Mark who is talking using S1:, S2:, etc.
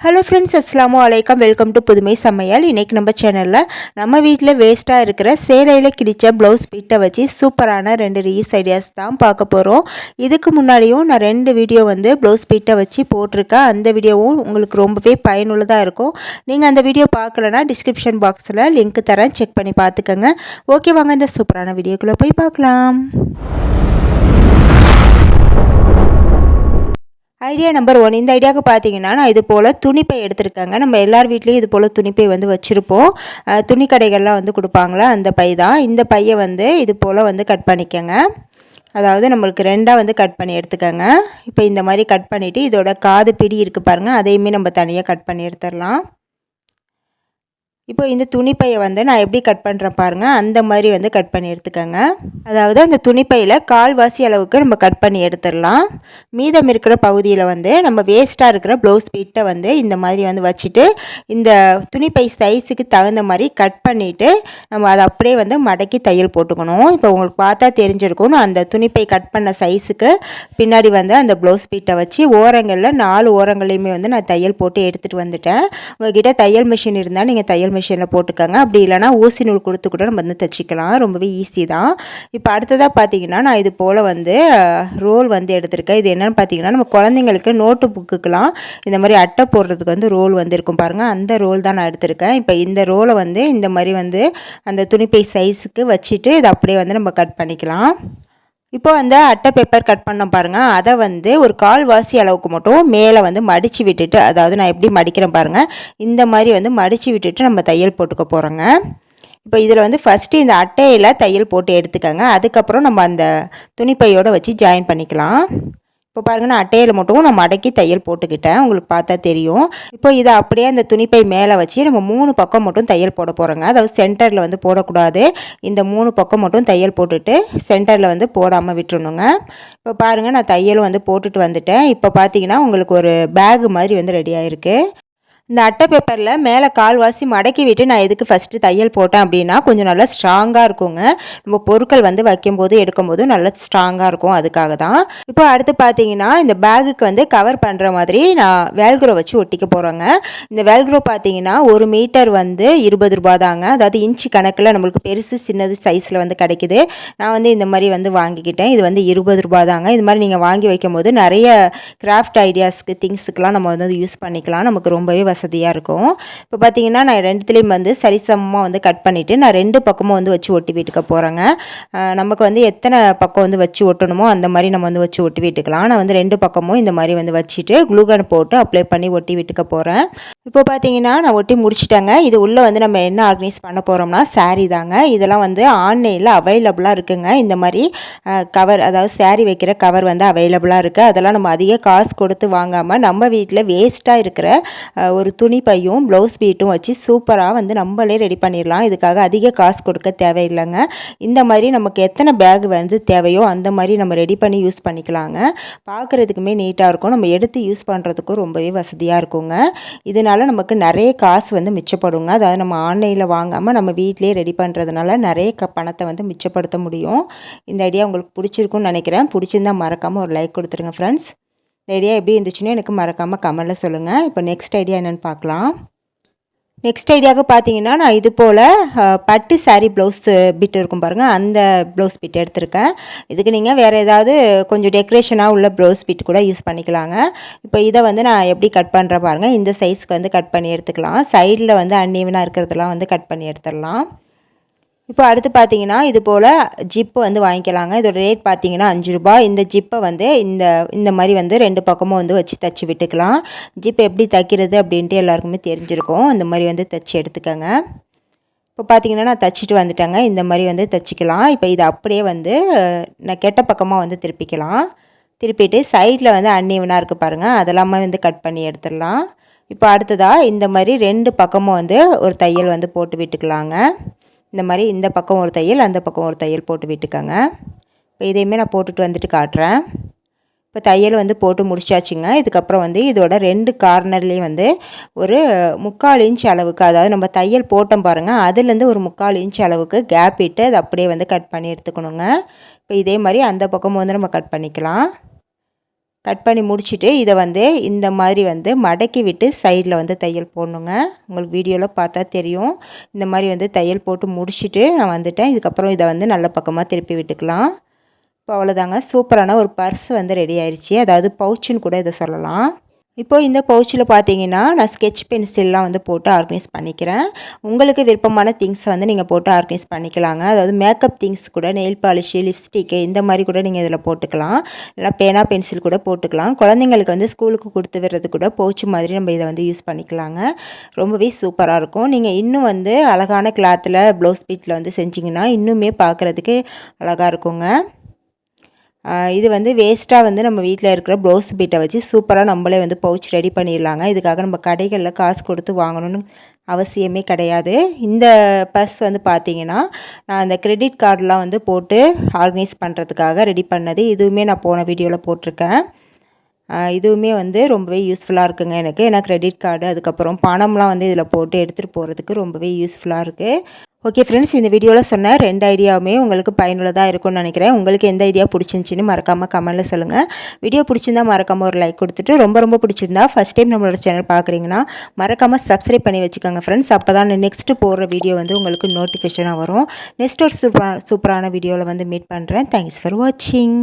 S1: Hello friends அஸ்லாமு வலைக்கம் welcome to புதுமை சமையல் இன்றைக்கி நம்ம சேனலில் நம்ம வீட்டில் வேஸ்ட்டாக இருக்கிற சேலையில் கிடித்த ப்ளவுஸ் பிட்டை வச்சு சூப்பரான ரெண்டு ரீயூஸ் ஐடியாஸ் தான் பார்க்க போகிறோம் இதுக்கு முன்னாடியும் நான் ரெண்டு வீடியோ வந்து ப்ளவுஸ் பிட்டை வச்சு போட்டிருக்கேன். அந்த வீடியோவும் உங்களுக்கு ரொம்பவே பயனுள்ளதாக இருக்கும். நீங்கள் அந்த வீடியோ பார்க்கலனா டிஸ்கிரிப்ஷன் பாக்ஸில் லிங்க் தரேன். செக் பண்ணி பார்த்துக்கோங்க. ஓகே வாங்க இந்த சூப்பரான வீடியோக்குள்ளே போய் பார்க்கலாம். ஐடியா நம்பர் ஒன் இந்த ஐடியாவுக்கு பார்த்தீங்கன்னா நான் இது போல் துணிப்பை எடுத்திருக்காங்க. நம்ம எல்லார் வீட்லேயும் இது போல் துணிப்பை வந்து வச்சுருப்போம். துணி கடைகள்லாம் வந்து கொடுப்பாங்களா? அந்த பை தான். இந்த பையை வந்து இது போல் வந்து கட் பண்ணிக்கோங்க. அதாவது நம்மளுக்கு ரெண்டாக வந்து கட் பண்ணி எடுத்துக்கோங்க. இப்போ இந்த மாதிரி கட் பண்ணிவிட்டு இதோட காது பிடி இருக்குது பாருங்கள் அதையுமே நம்ம தனியாக கட் பண்ணி எடுத்துடலாம். இப்போ இந்த துணிப்பையை வந்து நான் எப்படி கட் பண்ணுறேன் பாருங்கள் அந்த மாதிரி வந்து கட் பண்ணி எடுத்துக்கோங்க. அதாவது அந்த துணிப்பையில் கால்வாசி அளவுக்கு நம்ம கட் பண்ணி எடுத்துடலாம். மீதம் இருக்கிற பகுதியில் வந்து நம்ம வேஸ்ட்டாக இருக்கிற ப்ளவுஸ் பீட்டை வந்து இந்த மாதிரி வந்து வச்சுட்டு இந்த துணிப்பை சைஸுக்கு தகுந்த மாதிரி கட் பண்ணிவிட்டு நம்ம அதை அப்படியே வந்து மடக்கி தையல் போட்டுக்கணும். இப்போ உங்களுக்கு பார்த்தா தெரிஞ்சிருக்கும் அந்த துணிப்பை கட் பண்ண சைஸுக்கு பின்னாடி வந்து அந்த ப்ளவுஸ் பீட்டை வச்சு ஓரங்களில் நாலு ஓரங்களையுமே வந்து நான் தையல் போட்டு எடுத்துகிட்டு வந்துட்டேன். உங்ககிட்ட தையல் மிஷின் இருந்தால் நீங்கள் தையல் மிஷினில் போட்டுக்கோங்க. அப்படி இல்லைனா ஊசி நூல் கொடுத்து கூட நம்ம வந்து தைச்சிக்கலாம். ரொம்பவே ஈஸி தான். இப்போ அடுத்ததாக பார்த்தீங்கன்னா நான் இது போல் வந்து ரோல் வந்து எடுத்திருக்கேன். இது என்னென்னு பார்த்தீங்கன்னா நம்ம குழந்தைங்களுக்கு நோட்டு புக்குக்கெலாம் இந்த மாதிரி அட்டை போடுறதுக்கு வந்து ரோல் வந்து இருக்கும் பாருங்கள் அந்த ரோல் தான் நான் எடுத்திருக்கேன். இப்போ இந்த ரோலை வந்து இந்த மாதிரி வந்து அந்த துணிப்பை சைஸுக்கு வச்சுட்டு இதை அப்படியே வந்து நம்ம கட் பண்ணிக்கலாம். இப்போ அந்த அட்டை பேப்பர் கட் பண்ண பாருங்கள் அதை வந்து ஒரு கால் வாசி அளவுக்கு மட்டும் மேலே வந்து மடித்து விட்டுட்டு அதாவது நான் எப்படி மடிக்கிறேன் பாருங்கள் இந்த மாதிரி வந்து மடித்து விட்டுட்டு நம்ம தையல் போட்டுக்க போகிறோங்க இப்போ இதில் வந்து ஃபஸ்ட்டு இந்த அட்டையில் தையல் போட்டு எடுத்துக்கோங்க. அதுக்கப்புறம் நம்ம அந்த துணிப்பையோடு வச்சு ஜாயின் பண்ணிக்கலாம். இப்போ பாருங்கள் நான் அட்டையில் மட்டும் நான் மடக்கி தையல் போட்டுக்கிட்டேன். உங்களுக்கு பார்த்தா தெரியும். இப்போ இதை அப்படியே அந்த துணிப்பை மேலே வச்சு நம்ம மூணு பக்கம் மட்டும் தையல் போட போகிறோங்க அதாவது சென்டரில் வந்து போடக்கூடாது. இந்த மூணு பக்கம் மட்டும் தையல் போட்டுட்டு சென்டரில் வந்து போடாமல் விட்டுருணுங்க இப்போ பாருங்கள் நான் தையலும் வந்து போட்டுட்டு வந்துட்டேன். இப்போ பார்த்தீங்கன்னா உங்களுக்கு ஒரு பேகு மாதிரி வந்து ரெடி ஆகிருக்கு இந்த அட்டை பேப்பரில் மேலே கால்வாசி மடக்கி விட்டு நான் எதுக்கு ஃபஸ்ட்டு தையல் போட்டேன் அப்படின்னா கொஞ்சம் நல்லா ஸ்ட்ராங்காக இருக்குங்க. நம்ம பொருட்கள் வந்து வைக்கும்போது எடுக்கும்போது நல்லா ஸ்ட்ராங்காக இருக்கும். அதுக்காக தான். இப்போ அடுத்து பார்த்தீங்கன்னா இந்த பேகுக்கு வந்து கவர் பண்ணுற மாதிரி நான் வேல்க்ரோ வச்சு ஒட்டிக்க போகிறோங்க இந்த வேல்க்ரோ பார்த்தீங்கன்னா ஒரு மீட்டர் வந்து இருபது ரூபா தாங்க அதாவது இன்ச்சு கணக்கில் நம்மளுக்கு பெருசு சின்னது சைஸில் வந்து கிடைக்குது. நான் வந்து இந்த மாதிரி வந்து வாங்கிக்கிட்டேன். இது வந்து இருபது ரூபா தாங்க இது மாதிரி நீங்கள் வாங்கி வைக்கும் போது நிறைய கிராஃப்ட் ஐடியாஸ்க்கு திங்ஸுக்கெலாம் நம்ம வந்து யூஸ் பண்ணிக்கலாம். நமக்கு ரொம்பவே வசதி வசதியாக இருக்கும். இப்போ பார்த்தீங்கன்னா நான் ரெண்டுத்துலேயும் வந்து சரிசமமாக வந்து கட் பண்ணிவிட்டு நான் ரெண்டு பக்கமும் வந்து வச்சு ஒட்டி வீட்டுக்க போகிறேங்க நமக்கு வந்து எத்தனை பக்கம் வந்து வச்சு ஒட்டணுமோ அந்த மாதிரி நம்ம வந்து வச்சு ஒட்டி வீட்டுக்கலாம். நான் வந்து ரெண்டு பக்கமும் இந்த மாதிரி வந்து வச்சுட்டு குளூகன் போட்டு அப்ளை பண்ணி ஒட்டி விட்டுக்க போகிறேன் இப்போ பார்த்தீங்கன்னா நான் ஒட்டி முடிச்சிட்டேங்க. இது உள்ளே வந்து நம்ம என்ன ஆர்கனைஸ் பண்ண போகிறோம்னா சாரீ தாங்க. இதெல்லாம் வந்து ஆன்லைனில் அவைலபிளாக இருக்குங்க. இந்த மாதிரி கவர் அதாவது சாரீ வைக்கிற கவர் வந்து அவைலபிளாக இருக்குது அதெல்லாம் நம்ம அதிக காசு கொடுத்து வாங்காமல் நம்ம வீட்டில் வேஸ்ட்டாக இருக்கிற ஒரு துணி பையும் ப்ளவுஸ் பீட்டும் வச்சு சூப்பராக வந்து நம்மளே ரெடி பண்ணிடலாம். இதுக்காக அதிக காசு கொடுக்க தேவையில்லைங்க. இந்த மாதிரி நமக்கு எத்தனை பேக் வந்து தேவையோ அந்த மாதிரி நம்ம ரெடி பண்ணி யூஸ் பண்ணிக்கலாங்க. பார்க்குறதுக்குமே நீட்டாக இருக்கும். நம்ம எடுத்து யூஸ் பண்ணுறதுக்கும் ரொம்பவே வசதியாக இருக்குங்க. இதனால் நமக்கு நிறைய காசு வந்து மிச்சப்படுங்க. அதாவது நம்ம ஆன்லைனில் வாங்காமல் நம்ம வீட்டிலே ரெடி பண்ணுறதுனால நிறைய க பணத்தை வந்து மிச்சப்படுத்த முடியும். இந்த ஐடியா உங்களுக்கு பிடிச்சிருக்குன்னு நினைக்கிறேன். பிடிச்சிருந்தால் மறக்காமல் ஒரு லைக் கொடுத்துருங்க ஃப்ரெண்ட்ஸ் இந்த ஐடியா எப்படி இருந்துச்சுன்னு எனக்கு மறக்காமல் கமெண்டில் சொல்லுங்கள் இப்போ நெக்ஸ்ட் ஐடியா என்னென்னு பார்க்கலாம். நெக்ஸ்ட் ஐடியாவுக்கு பார்த்தீங்கன்னா நான் இது போல் பட்டு சாரீ ப்ளவுஸ் பிட் இருக்கும் பாருங்கள் அந்த ப்ளவுஸ் பிட் எடுத்திருக்கேன். இதுக்கு நீங்கள் வேறு ஏதாவது கொஞ்சம் டெக்கரேஷனாக உள்ள ப்ளவுஸ் பிட் கூட யூஸ் பண்ணிக்கலாங்க. இப்போ இதை வந்து நான் எப்படி கட் பண்ணுற பாருங்கள் இந்த சைஸ்க்கு வந்து கட் பண்ணி எடுத்துக்கலாம். சைடில் வந்து அன்னீவனாக இருக்கிறதெல்லாம் வந்து கட் பண்ணி எடுத்துடலாம். இப்போ அடுத்து பார்த்தீங்கன்னா இது போல் ஜிப்பு வந்து வாங்கிக்கலாங்க. இதோட ரேட் பார்த்தீங்கன்னா அஞ்சு ரூபா இந்த ஜிப்பை வந்து இந்த இந்த மாதிரி வந்து ரெண்டு பக்கமும் வந்து வச்சு தச்சு விட்டுக்கலாம். ஜிப் எப்படி தைக்கிறது அப்படின்ட்டு எல்லாருக்குமே தெரிஞ்சிருக்கும். இந்த மாதிரி வந்து தைச்சி எடுத்துக்கோங்க. இப்போ பார்த்தீங்கன்னா நான் தைச்சிட்டு வந்துட்டேங்க. இந்த மாதிரி வந்து தச்சுக்கலாம். இப்போ இது அப்படியே வந்து நான் கெட்ட பக்கமாக வந்து திருப்பிக்கலாம். திருப்பிட்டு சைடில் வந்து அன்னீவனாக இருக்குது பாருங்கள் அதெல்லாமே வந்து கட் பண்ணி எடுத்துடலாம். இப்போ அடுத்ததாக இந்த மாதிரி ரெண்டு பக்கமும் வந்து ஒரு தையல் வந்து போட்டு விட்டுக்கலாங்க. இந்த மாதிரி இந்த பக்கம் ஒரு தையல் அந்த பக்கம் ஒரு தையல் போட்டு விட்டுக்கோங்க. இப்போ இதையுமே நான் போட்டுட்டு வந்துட்டு காட்டுறேன். இப்போ தையல் வந்து போட்டு முடிச்சாச்சுங்க. இதுக்கப்புறம் வந்து இதோட ரெண்டு கார்னர்லேயும் வந்து ஒரு முக்கால் இன்ச் அளவுக்கு அதாவது நம்ம தையல் போட்டோம் பாருங்கள் அதுலேருந்து ஒரு முக்கால் இன்ச் அளவுக்கு கேப் இட்டு அதை அப்படியே வந்து கட் பண்ணி எடுத்துக்கணுங்க. இப்போ இதே மாதிரி அந்த பக்கமும் வந்து நம்ம கட் பண்ணிக்கலாம். கட் பண்ணி முடிச்சுட்டு இதை வந்து இந்த மாதிரி வந்து மடக்கி விட்டு சைடில் வந்து தையல் போடணுங்க. உங்களுக்கு வீடியோவில் பார்த்தா தெரியும். இந்த மாதிரி வந்து தையல் போட்டு முடிச்சுட்டு நான் வந்துட்டேன். இதுக்கப்புறம் இதை வந்து நல்ல பக்கமாக திருப்பி விட்டுக்கலாம். இப்போ அவ்வளோதாங்க. சூப்பரான ஒரு பர்ஸ் வந்து ரெடி ஆயிடுச்சு அதாவது பவுச்சுன்னு கூட இதை சொல்லலாம். இப்போது இந்த பவுச்சில் பார்த்தீங்கன்னா நான் ஸ்கெட்ச் பென்சில்லாம் வந்து போட்டு ஆர்கனைஸ் பண்ணிக்கிறேன். உங்களுக்கு விருப்பமான திங்ஸ் வந்து நீங்கள் போட்டு ஆர்கனைஸ் பண்ணிக்கலாங்க. அதாவது மேக்கப் திங்ஸ் கூட நெயில் பாலிஷு லிப்ஸ்டிக்கு இந்த மாதிரி கூட நீங்கள் இதில் போட்டுக்கலாம். இல்லை பேனா பென்சில் கூட போட்டுக்கலாம். குழந்தைங்களுக்கு வந்து ஸ்கூலுக்கு கொடுத்து விடுறது கூட பவுச்சு மாதிரி நம்ம இதை வந்து யூஸ் பண்ணிக்கலாங்க. ரொம்பவே சூப்பராக இருக்கும். நீங்கள் இன்னும் வந்து அழகான கிளாத்தில் ப்ளவுஸ் பீட்டில் வந்து செஞ்சிங்கன்னா இன்னுமே பார்க்குறதுக்கு அழகாக இருக்குங்க. இது வந்து வேஸ்ட்டாக வந்து நம்ம வீட்டில் இருக்கிற ப்ளவுஸ் பீட்டை வச்சு சூப்பராக நம்மளே வந்து பவுச் ரெடி பண்ணிடலாங்க. இதுக்காக நம்ம கடைகளில் காசு கொடுத்து வாங்கணும்னு அவசியமே கிடையாது. இந்த பர்ஸ் வந்து பார்த்திங்கன்னா நான் அந்த க்ரெடிட் கார்டெலாம் வந்து போட்டு ஆர்கனைஸ் பண்ணுறதுக்காக ரெடி பண்ணது. இதுவுமே நான் போன வீடியோவில் போட்டிருக்கேன். இதுவுமே வந்து ரொம்பவே யூஸ்ஃபுல்லாக இருக்குங்க எனக்கு. ஏன்னா க்ரெடிட் கார்டு அதுக்கப்புறம் பணம்லாம் வந்து இதில் போட்டு எடுத்துகிட்டு போகிறதுக்கு ரொம்பவே யூஸ்ஃபுல்லாக இருக்குது ஓகே ஃப்ரெண்ட்ஸ் இந்த வீடியோவில் சொன்ன ரெண்டு ஐடியாவுமே உங்களுக்கு பயனுள்ளதாக இருக்கும்னு நினைக்கிறேன். உங்களுக்கு எந்த ஐடியா பிடிச்சிருந்துச்சின்னு மறக்காமல் கமெண்ட்டில் சொல்லுங்கள் வீடியோ பிடிச்சிருந்தா மறக்காமல் ஒரு லைக் கொடுத்துட்டு ரொம்ப ரொம்ப பிடிச்சிருந்தா ஃபஸ்ட் டைம் நம்மளோட சேனல் பார்க்குறீங்கன்னா மறக்காமல் சப்ஸ்கிரைப் பண்ணி வச்சுக்கோங்க ஃப்ரெண்ட்ஸ் அப்போ தான் நெக்ஸ்ட்டு போடுற வீடியோ வந்து உங்களுக்கு நோட்டிஃபிகேஷனாக வரும். நெக்ஸ்ட் ஒரு சூப்பரான சூப்பரான வீடியோவில் வந்து மீட் பண்ணுறேன் தேங்க்ஸ் ஃபார் வாட்சிங்